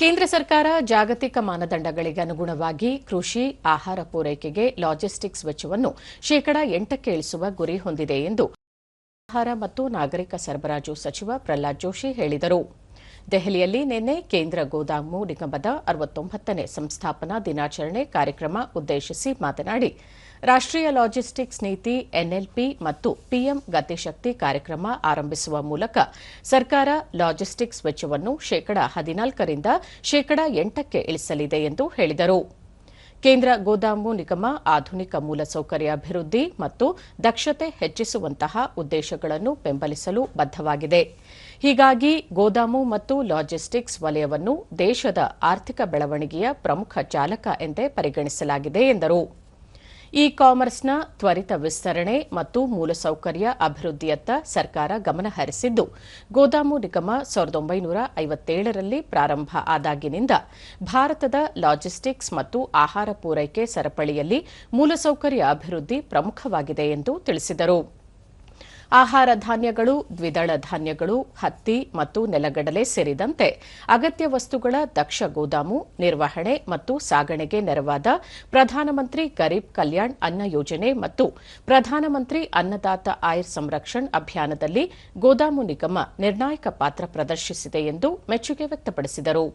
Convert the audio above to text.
ಕೇಂದ್ರ ಸರ್ಕಾರ ಜಾಗತಿಕ ಮಾನದಂಡಗಳಿಗೆ ಅನುಗುಣವಾಗಿ ಕೃಷಿ, ಆಹಾರ ಪೂರೈಕೆಗೆ ಲಾಜಿಸ್ಟಿಕ್ಸ್ ವೆಚ್ಚವನ್ನು ಶೇಕಡಾ ಎಂಟಕ್ಕೆ ಇಳಿಸುವ ಗುರಿ ಹೊಂದಿದೆ ಎಂದು ಆಹಾರ ಮತ್ತು ನಾಗರಿಕ ಸರಬರಾಜು ಸಚಿವ ಪ್ರಹ್ಲಾದ್ ಜೋಶಿ ಹೇಳಿದರು. ದೆಹಲಿಯಲ್ಲಿ ನಿನ್ನೆ ಕೇಂದ್ರ ಗೋದಾಮು ನಿಗಮದ ಅರವತ್ತೊಂಬತ್ತನೇ ಸಂಸ್ಥಾಪನಾ ದಿನಾಚರಣೆ ಕಾರ್ಯಕ್ರಮ ಉದ್ದೇಶಿಸಿ ಮಾತನಾಡಿ ರಾಷ್ಟೀಯ ಲಾಜಿಸ್ಟಿಕ್ಸ್ ನೀತಿ, ಎನ್ಎಲ್ಪಿ ಮತ್ತು ಪಿಎಂ ಗತಿಶಕ್ತಿ ಕಾರ್ಯಕ್ರಮ ಆರಂಭಿಸುವ ಮೂಲಕ ಸರ್ಕಾರ ಲಾಜಿಸ್ಟಿಕ್ಸ್ ವೆಚ್ಚವನ್ನು ಶೇಕಡಾ ಹದಿನಾಲ್ಕರಿಂದ ಶೇಕಡಾ ಎಂಟಕ್ಕೆ ಇಳಿಸಲಿದೆ ಎಂದು ಹೇಳಿದರು. ಕೇಂದ್ರ ಗೋದಾಮು ನಿಗಮ, ಆಧುನಿಕ ಮೂಲಸೌಕರ್ಯ ಅಭಿವೃದ್ಧಿ ಮತ್ತು ದಕ್ಷತೆ ಹೆಚ್ಚಿಸುವಂತಹ ಉದ್ದೇಶಗಳನ್ನು ಬೆಂಬಲಿಸಲು ಬದ್ದವಾಗಿದೆ ಹೀಗಾಗಿ ಗೋದಾಮು ಮತ್ತು ಲಾಜಿಸ್ಟಿಕ್ಸ್ ವಲಯವನ್ನು ದೇಶದ ಆರ್ಥಿಕ ಬೆಳವಣಿಗೆಯ ಪ್ರಮುಖ ಚಾಲಕ ಎಂದೇ ಪರಿಗಣಿಸಲಾಗಿದೆ ಎಂದರು. ಇ ಕಾಮರ್ಸ್ನ ತ್ವರಿತ ವಿಸ್ತರಣೆ ಮತ್ತು ಮೂಲಸೌಕರ್ಯ ಅಭಿವೃದ್ಧಿಯತ್ತ ಸರ್ಕಾರ ಗಮನ ಹರಿಸಿದ್ದು, ಗೋದಾಮು ನಿಗಮ ಸಾವಿರದ ಒಂಬೈನೂರ ಐವತ್ತೇಳರಲ್ಲಿ ಪ್ರಾರಂಭ ಆದಾಗಿನಿಂದ ಭಾರತದ ಲಾಜಿಸ್ಟಿಕ್ಸ್ ಮತ್ತು ಆಹಾರ ಪೂರೈಕೆ ಸರಪಳಿಯಲ್ಲಿ ಮೂಲಸೌಕರ್ಯ ಅಭಿವೃದ್ಧಿ ಪ್ರಮುಖವಾಗಿದೆ ಎಂದು ತಿಳಿಸಿದರು. ಆಹಾರ ಧಾನ್ಯಗಳು, ದ್ವಿದಳ ಧಾನ್ಯಗಳು, ಹತ್ತಿ ಮತ್ತು ನೆಲಗಡಲೆ ಸೇರಿದಂತೆ ಅಗತ್ಯ ವಸ್ತುಗಳ ದಕ್ಷ ಗೋದಾಮು, ನಿರ್ವಹಣೆ ಮತ್ತು ಸಾಗಣೆಗೆ ನೆರವಾದ ಪ್ರಧಾನಮಂತ್ರಿ ಗರೀಬ್ ಕಲ್ಯಾಣ್ ಅನ್ನ ಯೋಜನೆ ಮತ್ತು ಪ್ರಧಾನಮಂತ್ರಿ ಅನ್ನದಾತ ಆಯರ್ ಸಂರಕ್ಷಣ್ ಅಭಿಯಾನದಲ್ಲಿ ಗೋದಾಮು ನಿಗಮ ನಿರ್ಣಾಯಕ ಪಾತ್ರ ಪ್ರದರ್ಶಿಸಿದೆ ಎಂದು ಮೆಚ್ಚುಗೆ ವ್ಯಕ್ತಪಡಿಸಿದರು.